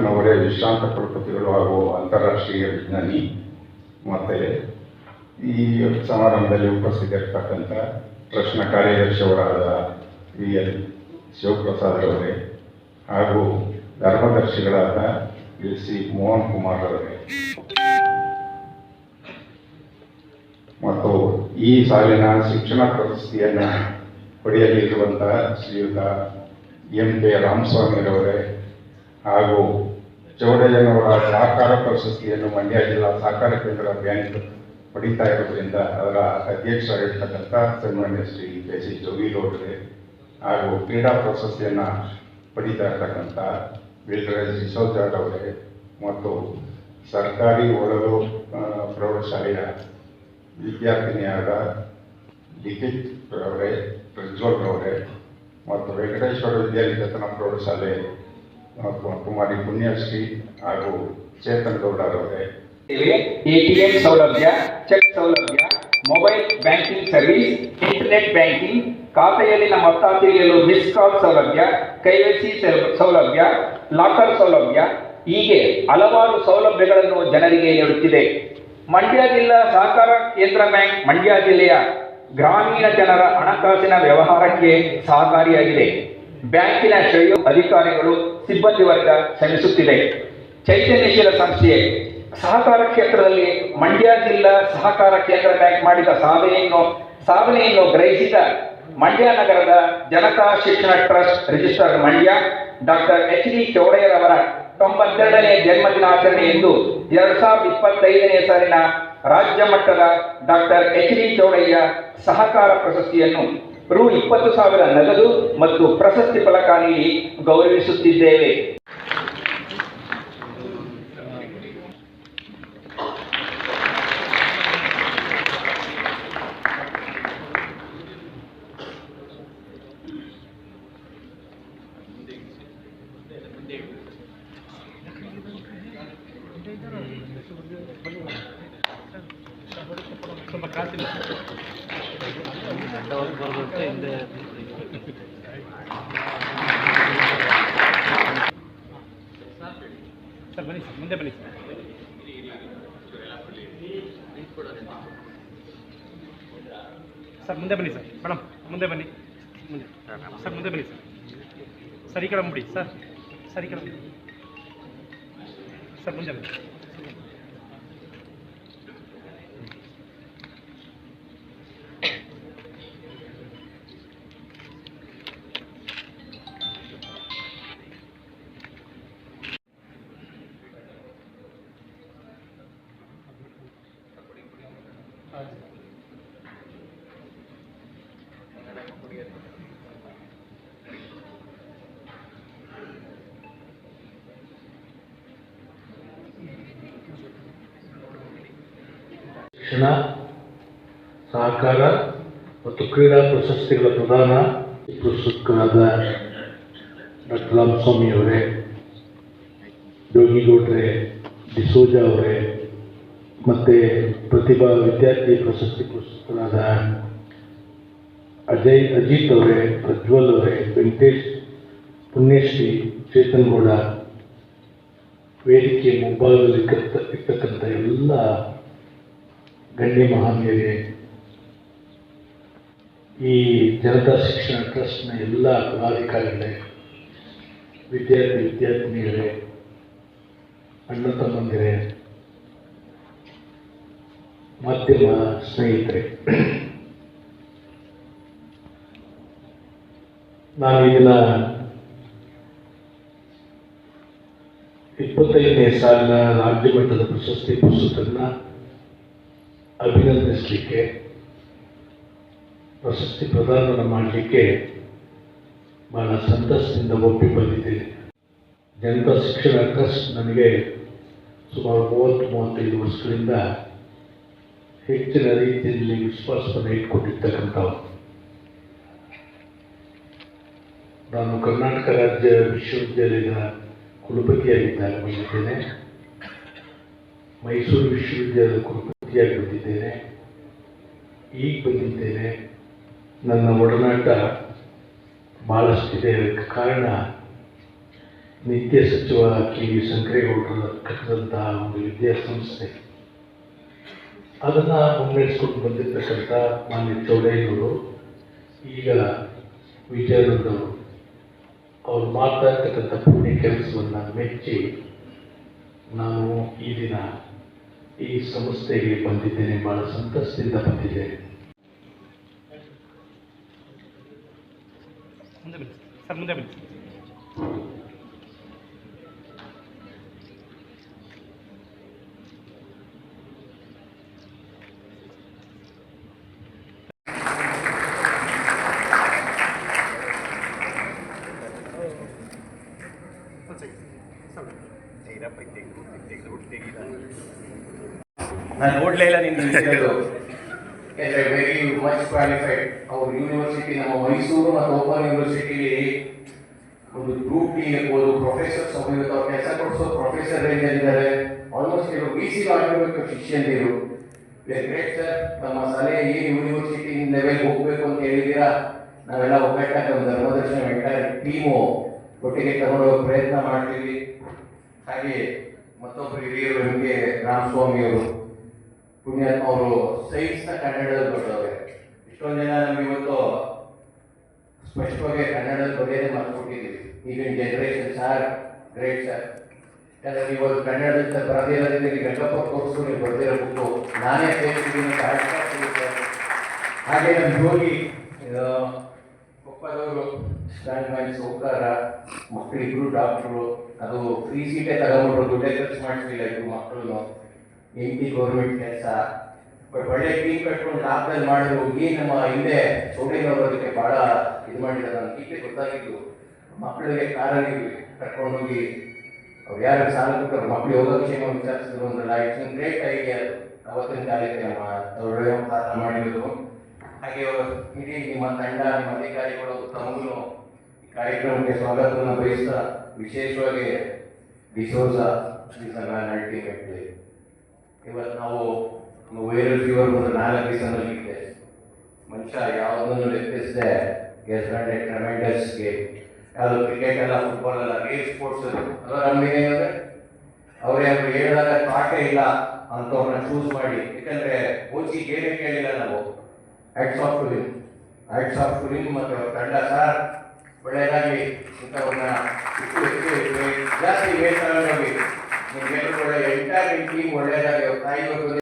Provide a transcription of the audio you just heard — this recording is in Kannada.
ನಗರನವರೇ ವಿಶ್ರಾಂತ ಕುಲಪತಿಗಳು ಹಾಗೂ ಅಂತಾರಾಷ್ಟ್ರೀಯ ವಿಜ್ಞಾನಿ ಮತ್ತು ಈ ಸಮಾರಂಭದಲ್ಲಿ ಉಪಸ್ಥಿತರಿರ್ತಕ್ಕಂಥ ಟ್ರಸ್ಟ್ನ ಕಾರ್ಯದರ್ಶಿಯವರಾದ ವಿ ಎಲ್ ಶಿವಪ್ರಸಾದ್ ಅವರೇ ಹಾಗೂ ಧರ್ಮದರ್ಶಿಗಳಾದ ಸಿ ಮೋಹನ್ ಕುಮಾರ್ ಅವರೇ ಮತ್ತು ಈ ಸಾಲಿನ ಶಿಕ್ಷಣ ಪ್ರಶಸ್ತಿಯನ್ನು ಪಡೆಯಲಿರುವಂತಹ ಶ್ರೀಯುತ ಎಂ ಕೆ ರಾಮಸ್ವಾಮಿರವರೇ ಹಾಗೂ ಚೌಡಯ್ಯನವರ ಸಹಕಾರ ಪ್ರಶಸ್ತಿಯನ್ನು ಮಂಡ್ಯ ಜಿಲ್ಲಾ ಸಹಕಾರ ಕೇಂದ್ರ ಬ್ಯಾಂಕ್ ಪಡಿತಾ ಇರೋದ್ರಿಂದ ಅದರ ಅಧ್ಯಕ್ಷರಾಗಿರ್ತಕ್ಕಂಥ ಸನ್ಮಾನ್ಯ ಶ್ರೀ ಕೆ ಸಿ ಜೋಗಿಗೌಡರೇ ಹಾಗೂ ಕ್ರೀಡಾ ಪ್ರಶಸ್ತಿಯನ್ನು ಪಡಿತಾ ಇರ್ತಕ್ಕಂಥ ಬಿಲ್ರಾಜ್ ಸಿಸೋಜಾಡ್ ಅವರೇ ಮತ್ತು ಸರ್ಕಾರಿ ಓಡಲು ಪ್ರೌಢಶಾಲೆಯ ವಿದ್ಯಾರ್ಥಿನಿಯಾದ ಲಿಖಿತ್ ಅವರೇ, ಪ್ರಜ್ವಲ್ ಅವರೇ ಮತ್ತು ವೆಂಕಟೇಶ್ವರ ವಿದ್ಯಾನಿಕೇತನ ಪ್ರೌಢಶಾಲೆ ಕುಮಾರಿ ಪುಣ್ಯಶ್ರೀ ಹಾಗೂ ಚೇತನ್ ಗೌಡರವರೇ ಎಟಿಎಂ ಸೌಲಭ್ಯ, ಚೆಕ್ ಸೌಲಭ್ಯ, mobile banking service, internet banking ಖಾತೆಯಲ್ಲಿನ ಮೊತ್ತ ತಿಳಿಯಲು ಮಿಸ್ ಕಾಲ್ ಸೌಲಭ್ಯ ಕೈವಸಿ ಸೌಲಭ್ಯ, ಲಾಕರ್ ಸೌಲಭ್ಯ, ಹೀಗೆ ಹಲವಾರು ಸೌಲಭ್ಯಗಳನ್ನು ಜನರಿಗೆ ನೀಡುತ್ತಿದೆ. ಮಂಡ್ಯ ಜಿಲ್ಲಾ ಸಹಕಾರ ಕೇಂದ್ರ ಬ್ಯಾಂಕ್ ಮಂಡ್ಯ ಜಿಲ್ಲೆಯ ಗ್ರಾಮೀಣ ಜನರ ಹಣಕಾಸಿನ ವ್ಯವಹಾರಕ್ಕೆ ಸಹಕಾರಿಯಾಗಿದೆ. ಬ್ಯಾಂಕಿನ ಶ್ರೇಯ ಅಧಿಕಾರಿಗಳು ಸಿಬ್ಬಂದಿ ವರ್ಗ ಶ್ರಮಿಸುತ್ತಿದೆ. ಚೈತನ್ಯಶೀಲ ಸಂಸ್ಥೆ ಸಹಕಾರ ಕ್ಷೇತ್ರದಲ್ಲಿ ಮಂಡ್ಯ ಜಿಲ್ಲಾ ಸಹಕಾರ ಕೇಂದ್ರ ಬ್ಯಾಂಕ್ ಮಾಡಿದ ಸಾಧನೆಯನ್ನು ಸಾಧನೆಯನ್ನು ಗ್ರಹಿಸಿದ ಮಂಡ್ಯ ನಗರದ Janata Shikshana trust register Mandya doctor H D ಚೌಡಯ್ಯರವರ ತೊಂಬತ್ತೆರಡನೇ ಜನ್ಮದಿನಾಚರಣೆ ಎಂದು ಎರಡ್ ಸಾವಿರದ ಇಪ್ಪತ್ತೈದನೇ ಸಾಲಿನ ರಾಜ್ಯ ಮಟ್ಟದ ಡಾಕ್ಟರ್ ಎಚ್ ಡಿ ಚೌಡಯ್ಯ ಸಹಕಾರ ಪ್ರಶಸ್ತಿಯನ್ನು ರು ಇಪ್ಪತ್ತು ಸಾವಿರ ನಗದು ಮತ್ತು ಪ್ರಶಸ್ತಿ ಫಲಕ ನೀಡಿ ಗೌರವಿಸುತ್ತಿದ್ದೇವೆ. ಸರ್, ಬನ್ನಿ ಸರ್, ಮುಂದೆ ಬನ್ನಿ ಸರ್. ಸರ್, ಮುಂದೆ ಬನ್ನಿ ಸರ್. ಮೇಡಮ್, ಮುಂದೆ ಬನ್ನಿ. ಮುಂದೆ. ಸರ್, ಮುಂದೆ ಬನ್ನಿ ಸರ್. ಸರ್, ಈ ಮುಡಿ ಸರ್. ಸರ್, ಈ ಸರ್, ಮುಂದೆ ಬನ್ನಿ. ಶಿಕ್ಷಣ ಸಹಕಾರ ಮತ್ತು ಕ್ರೀಡಾ ಪ್ರಶಸ್ತಿಗಳ ಪ್ರದಾನ ಪುರಸ್ಕೃತರಾದ ಡಾಕ್ಟರ್ ರಾಮಸ್ವಾಮಿ ಅವರೇ ಯೋಗಿಗೌಡ್ರೆ ಡಿಸೋಜ ಅವರೇ ಮತ್ತು ಪ್ರತಿಭಾ ವಿದ್ಯಾರ್ಥಿ ಪ್ರಶಸ್ತಿ ಪುರಸ್ಕೃತರಾದ ಅಜಯ್ ಅಜಿತ್ ಅವರೇ, ಪ್ರಜ್ವಲ್ ಅವರೇ, ವೆಂಕಟೇಶ್ ಪುಣ್ಯಶ್ರೀ, ಚೇತನ್ ಗೌಡ ವೇದಿಕೆ ಮುಂಭಾಗದಲ್ಲಿ ಇರ್ತಕ್ಕ- ಇರ್ತಕ್ಕಂಥ ಎಲ್ಲ ಗಣ್ಯ ಮಹಾನೀಯರೇ, ಈ ಜನತಾ ಶಿಕ್ಷಣ ಟ್ರಸ್ಟ್ನ ಎಲ್ಲ ಪದಾಧಿಕಾರಿಗಳೇ, ವಿದ್ಯಾರ್ಥಿ ವಿದ್ಯಾರ್ಥಿನಿಯರೇ, ಅಣ್ಣ ತಮ್ಮಂದಿರೇ ಮಾಧ್ಯಮ ಸ್ನೇಹಿತರೆ, ನಾನು ಇದನ್ನ ಇಪ್ಪತ್ತೈದನೇ ಸಾಲಿನ ರಾಜ್ಯ ಮಟ್ಟದ ಪ್ರಶಸ್ತಿ ಪುಸ್ತಕನ ಅಭಿನಂದಿಸಲಿಕ್ಕೆ, ಪ್ರಶಸ್ತಿ ಪ್ರದಾನ ಮಾಡಲಿಕ್ಕೆ ಬಹಳ ಸಂತಸದಿಂದ ಒಪ್ಪಿ ಬಂದಿದ್ದೇನೆ. ಜನತಾ ಶಿಕ್ಷಣ ಟ್ರಸ್ಟ್ ನನಗೆ ಸುಮಾರು ಮೂವತ್ತು ಮೂವತ್ತೈದು ವರ್ಷಗಳಿಂದ ಹೆಚ್ಚಿನ ರೀತಿಯಲ್ಲಿ ವಿಶ್ವಾಸವನ್ನು ಇಟ್ಕೊಂಡಿರ್ತಕ್ಕಂಥವು ನಾನು ಕರ್ನಾಟಕ ರಾಜ್ಯ ವಿಶ್ವವಿದ್ಯಾಲಯದ ಕುಲಪತಿಯಾಗಿದ್ದಾಗ ಬಂದಿದ್ದೇನೆ. ಮೈಸೂರು ವಿಶ್ವವಿದ್ಯಾಲಯದ ಕುಲಪತಿಯಾಗಿ ಬಂದಿದ್ದೇನೆ. ಈಗ ಬಂದಿದ್ದೇನೆ. ನನ್ನ ಒಡನಾಟ ಭಾಳಷ್ಟಿದೆ ಅದಕ್ಕೆ ಕಾರಣ ನಿತ್ಯ ಸಚಿವ ಕೆ. ವಿ. ಶಂಕರೇಗೌಡರ ಕಟ್ಟಿದಂತಹ ಒಂದು ವಿದ್ಯಾಸಂಸ್ಥೆ. ಅದನ್ನು ಮುನ್ನಡೆಸ್ಕೊಂಡು ಬಂದಿರತಕ್ಕಂಥ ಮಾನ್ಯ ಚೌಡಯ್ಯನವರು ಈಗ ವಿಜಯಾನಂದವರು ಅವ್ರು ಮಾಡ್ತಾ ಇರ್ತಕ್ಕಂಥ ಪುಣ್ಯ ಕೆಲಸವನ್ನು ಮೆಚ್ಚಿ ನಾನು ಈ ದಿನ ಈ ಸಂಸ್ಥೆಗೆ ಬಂದಿದ್ದೇನೆ, ಬಹಳ ಸಂತಸದಿಂದ ಬಂದಿದ್ದೇನೆ. ಮುಂದೆ ಸರ್ ಮುಂದೆ ಬನ್ನಿ ನಾನು ನೋಡ್ಲೇ ಇಲ್ಲ ವೆರಿ ಮಚ್ ಕ್ವಾಲಿಫೈಡ್ ಅವ್ರ ಯೂನಿವರ್ಸಿಟಿ ನಮ್ಮ ಮೈಸೂರು ಮತ್ತು ಓಪನ್ ಯೂನಿವರ್ಸಿಟಿಲಿ ಒಂದು ಗ್ರೂಪ್ ಡಿ ಇರ್ಬೋದು. ಪ್ರೊಫೆಸರ್ಸ್ ಇವತ್ತು ಅವ್ರು ಕೆಲಸ ಕೊಡಿಸೋ ಪ್ರೊಫೆಸರ್ ಇದ್ದಾರೆ. ಆಲ್ಮೋಸ್ಟ್ ಇವರು ಬಿ ಸಿ ಆಗಿರ್ಬೇಕು ಶಿಷ್ಯಂದಿರು. ಗ್ರೇಟ್ ಸರ್ ನಮ್ಮ ಸಲಹೆ ಈ ಯೂನಿವರ್ಸಿಟಿ ಲೆವೆಲ್ ಹೋಗ್ಬೇಕು ಅಂತ ಹೇಳಿದ್ದೀರಾ? ನಾವೆಲ್ಲ ಒಗ್ಗಟ್ಟಾಗ ಒಂದು ಧರ್ಮದರ್ಶನ ಎಂಟೈರ್ ಟೀಮು ಒಟ್ಟಿಗೆ ತಗೊಂಡೋಗೋ ಪ್ರಯತ್ನ ಮಾಡ್ತೀವಿ. ಹಾಗೆ ಮತ್ತೊಬ್ಬರು ಹಿರಿಯರು ನಮಗೆ ರಾಮಸ್ವಾಮಿ ಅವರು ಪುಣ್ಯಾತ್ಮ ಅವರು ಸೈನ್ಸ್ನ ಕನ್ನಡದಲ್ಲಿ ಬರ್ತಾರೆ ಇಷ್ಟೊಂದು ಜನ ನಮ್ಗೆ ಇವತ್ತು ಸ್ಪಷ್ಟವಾಗಿ ಕನ್ನಡದಲ್ಲಿ ಬಗ್ಗೆ ಮಾಡ್ಕೊಟ್ಟಿದ್ದೀವಿ ಈಗಿನ ಜನರೇಷನ್ ಸಾರ್ ಗ್ರೇಟ್ ಸರ್ ಯಾಕಂದ್ರೆ ಇವತ್ತು ಕನ್ನಡದಿಂದ ಬರದಿರೋದ್ರಿಂದ ಈಗ ಗಂಗಪ್ಪ ಕೋರ್ಸು ನೀವು ಬರ್ದಿರೋ ಬುಕ್ಕು ನಾನೇ ಸೇರಿಸಿದ್ದೀನಿ ಹಾಗೆ ನಮ್ಮ ಯೋಗಿ ಕೊಪ್ಪದವರು ಸ್ಟ್ಯಾಂಡ್ ಮೈನ್ಸ್ ಹೋಗ್ತಾರ ಮಕ್ಕಳಿಬ್ರು ಡಾಕ್ಟ್ರು ಅದು ಫ್ರೀ ಸೀಟೇ ತಗೊಂಡ್ರು ದುಡ್ಡೇ ಖರ್ಚು ಮಾಡಿಸ್ಲಿಲ್ಲ ಇಬ್ರು ಮಕ್ಕಳು ಎಂ ಪಿ ಗೌರ್ಮೆಂಟ್ ಕೆಲಸ. ಬಟ್ ಒಳ್ಳೆ ಟೀಮ್ ಕಟ್ಕೊಂಡು ಲಾಭದಲ್ಲಿ ಮಾಡಿದ್ರು, ಈ ನಮ್ಮ ಹಿಂದೆ ಸೋಡಿನವರು ಅದಕ್ಕೆ ಬಹಳ ಇದು ಮಾಡಿದ್ದಾರೆ ನನಗೆ ಈಗಲೇ ಗೊತ್ತಾಗಿದ್ದು. ಮಕ್ಕಳಿಗೆ ಕಾರಲ್ಲಿ ಕಟ್ಕೊಂಡು ಹೋಗಿ, ಅವ್ರು ಯಾರು ಸಾಲ ಕೊಟ್ಟರು ಮಕ್ಕಳು ಯೋಗಕ್ಷೇಮ ವಿಚಾರಿಸಿದ್ರು ಅಂದ್ರಲ್ಲ ಇಟ್ಸ್ ಗ್ರೇಟ್ ಐಡಿಯಾ ಅವತ್ತಿನ ಕಾಲಕ್ಕೆ ನಮ್ಮ ಪಾತ್ರ ಮಾಡಿರೋದು. ಹಾಗೆ ಇಡೀ ನಿಮ್ಮ ತಂಡ, ನಿಮ್ಮ ಅಧಿಕಾರಿಗಳು ತಮಗೂ ಈ ಕಾರ್ಯಕ್ರಮಕ್ಕೆ ಸ್ವಾಗತವನ್ನು ಬಯಸ್ತಾ ವಿಶೇಷವಾಗಿ ಡಿಸೋಜ ಅಲ್ಟಿಮೇಟ್ ಇವತ್ತು ನಾವು ವೈರಲ್ ಫೀವರ್ ಒಂದು ನಾಲ್ಕು ದಿವಸ ಮಲಗಿದೆ ಮನುಷ್ಯ ಯಾವುದನ್ನು ಲೆಕ್ಕಿಸದೆ ಎಸ್ ಟ್ರಮೆಂಡಸ್ ಗೇಮ್ ಯಾವುದು ಕ್ರಿಕೆಟ್ ಅಲ್ಲ ಫುಟ್ಬಾಲ್ ಎಲ್ಲ ರೇಸ್ ಸ್ಪೋರ್ಟ್ಸ್ ಅದು ನಮಗೆ ನಮ್ಗೆ ಏನಂದ್ರೆ, ಅವ್ರೇ ಅವ್ರು ಹೇಳಿದಾಗ ಪಾಠ ಇಲ್ಲ ಅಂತವ್ರನ್ನ ಚೂಸ್ ಮಾಡಿ. ಯಾಕಂದ್ರೆ ಕೋಚಿಗೆ ಏನೇ ಕೇಳಿಲ್ಲ ನಾವು. Hats off to him off to him ಮತ್ತು ಅವ್ರ ತಂಡ ಸರ್. ಒಳ್ಳೆಯದಾಗಿ ಇಂಥವ್ರನ್ನ ಜಾಸ್ತಿ ಹೇಳ್ತಾರೆ ತಗೊಂಡೋಗಿ ನಿಮ್ಗೆ ಒಳ್ಳೆ ಎಂಟೈರ್ ಟೀಮ್ ಒಳ್ಳೆಯದಾಗಿ ಅವ್ರ ತಾಯಿ ಇವತ್ತು